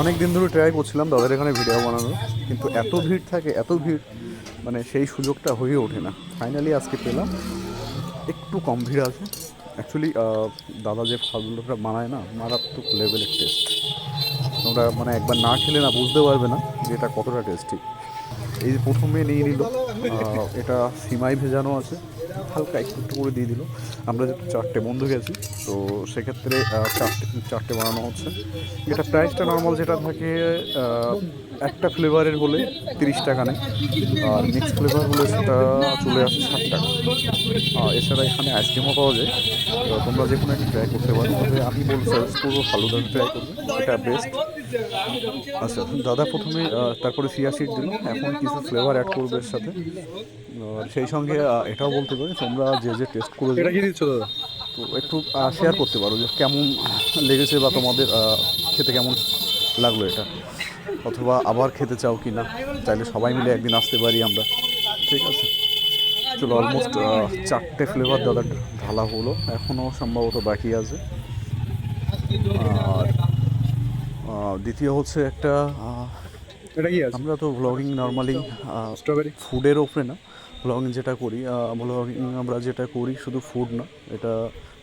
অনেক দিন ধরে ট্রাই করছিলাম দাদার এখানে ভিডিও বানানো কিন্তু এত ভিড় থাকে, এত ভিড় মানে সেই সুযোগটা হয়ে ওঠে না। ফাইনালি আজকে পেলাম। একটু কম ভিড় আছে। অ্যাকচুয়ালি দাদা যে ফালগুলোটা বানায় না, মারাত্মক লেভেলের টেস্ট তোমরা মানে একবার না খেলে না বুঝতে পারবে না যে এটা কতটা টেস্টি এই প্রথমে নিয়ে নিল এটা সিমাই ভেজানো আছে। হালকা একটু একটু করে দিয়ে দিল। আমরা যেহেতু চারটে বন্ধু গেছি, তো সেক্ষেত্রে চারটে চারটে বানানো হচ্ছে। এটা প্রাইসটা নর্মাল যেটা থাকে একটা ফ্লেভারের হলে তিরিশ টাকা নেয়। আর মিক্স ফ্লেভার হলে সেটা চলে আসে ষাট টাকা। আর এছাড়া এখানে আইসক্রিমও পাওয়া যায়। তোমরা যে কোনো একটা ট্রাই করতে পারো। আমি বলব সাজেস্ট করব ফালুদা ট্রাই করবে। এটা বেস্ট আচ্ছা দাদা প্রথমে তারপরে সিয়া সিড দিল এখন কিছু ফ্লেভার অ্যাড করবে এর সাথে। সেই সঙ্গে এটাও বলতে পারি তোমরা যে যে টেস্ট করে এটা কি দিচ্ছ দাদা? তো একটু শেয়ার করতে পারো যে কেমন লেগেছে বা তোমাদের খেতে কেমন লাগল এটা? অথবা আবার খেতে চাও কি না? চাইলে সবাই মিলে একদিন আসতে পারি আমরা। ঠিক আছে? চলো অলমোস্ট চারটে ফ্লেভার দাদা ঢালা হলো। এখনও সম্ভবত বাকি আছে আর আহ, দ্বিতীয় হচ্ছে একটা এটা কি আছে? আমরা তো ব্লগিং নর্মালি স্ট্রবেরি ফুডের ওপরে না ব্লগিং যেটা করি ব্লগিং আমরা যেটা করি শুধু ফুড না এটা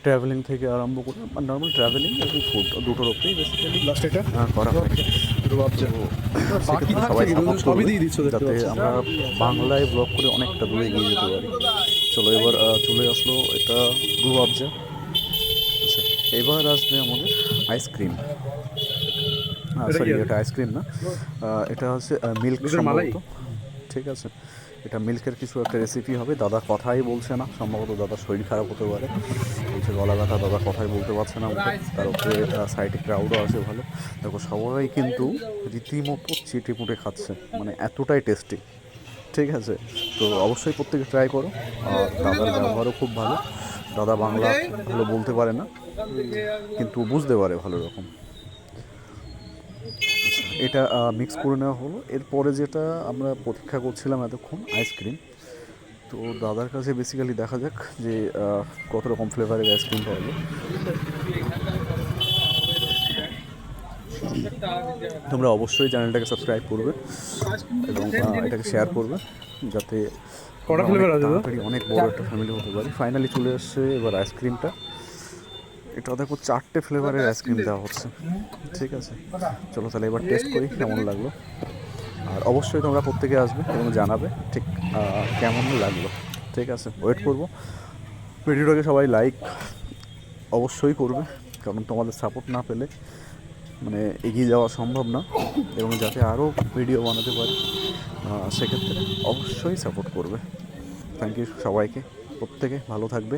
ট্রাভেলিং থেকে আরম্ভ করে নর্মাল ট্রাভেলিং এবং ফুড দুটোর ওপরেই বেসিক্যালি লাস্ট এটা? করা হয়। রুয়াবজা দিচ্ছ দেখতে যাতে আমরা বাংলায় ব্লগ করে অনেকটা দূরে এগিয়ে যেতে পারি। চলো এবার চলে আসলো এটা রু আবজা আচ্ছা এবার আসবে আমাদের আইসক্রিম সরি কি এটা আইসক্রিম না। এটা হচ্ছে মিল্ক মালাই? ঠিক আছে। এটা মিল্কের কিছু একটা রেসিপি হবে। দাদা কথাই বলছে না। সম্ভবত দাদা শরীর খারাপ হতে পারে। বলছে গলা ব্যথা। দাদা কথাই বলতে পারছে না তার উপরে সাইডে ক্রাউডও আছে ভালো। দেখো সবাই কিন্তু রীতিমতো চেটে পুটে খাচ্ছে। মানে এতটাই টেস্টি ঠিক আছে? তো অবশ্যই প্রত্যেকে ট্রাই করো। আর দাদার ব্যবহারও খুব ভালো। দাদা বাংলা ভালো বলতে পারে না। কিন্তু বুঝতে পারে ভালো রকম। এটা মিক্স করে নেওয়া হলো। এরপরে যেটা আমরা প্রতীক্ষা করছিলাম এতক্ষণ আইসক্রিম তো দাদার কাছে বেসিক্যালি দেখা যাক যে কত রকম ফ্লেভারের আইসক্রিম পাওয়া যায়। তোমরা অবশ্যই চ্যানেলটাকে সাবস্ক্রাইব করবে এবং এটাকে শেয়ার করবে যাতে অনেক বড় একটা ফ্যামিলি হতে পারে। ফাইনালি চলে এসছে এবার আইসক্রিমটা এটা দেখো চারটে ফ্লেভারের আইসক্রিম দেওয়া হচ্ছে। ঠিক আছে? চলো তাহলে এবার টেস্ট করি কেমন লাগল। আর অবশ্যই তোমরা প্রত্যেকে আসবে এবং জানাবে ঠিক কেমন লাগল। ঠিক আছে? ওয়েট করব। ভিডিওটাকে সবাই লাইক অবশ্যই করবে, কারণ তোমাদের সাপোর্ট না পেলে মানে এগিয়ে যাওয়া সম্ভব না এবং যাতে আরও ভিডিও বানাতে পারি। সেক্ষেত্রে অবশ্যই সাপোর্ট করবে। থ্যাংক ইউ সবাইকে। প্রত্যেকে ভালো থাকবে।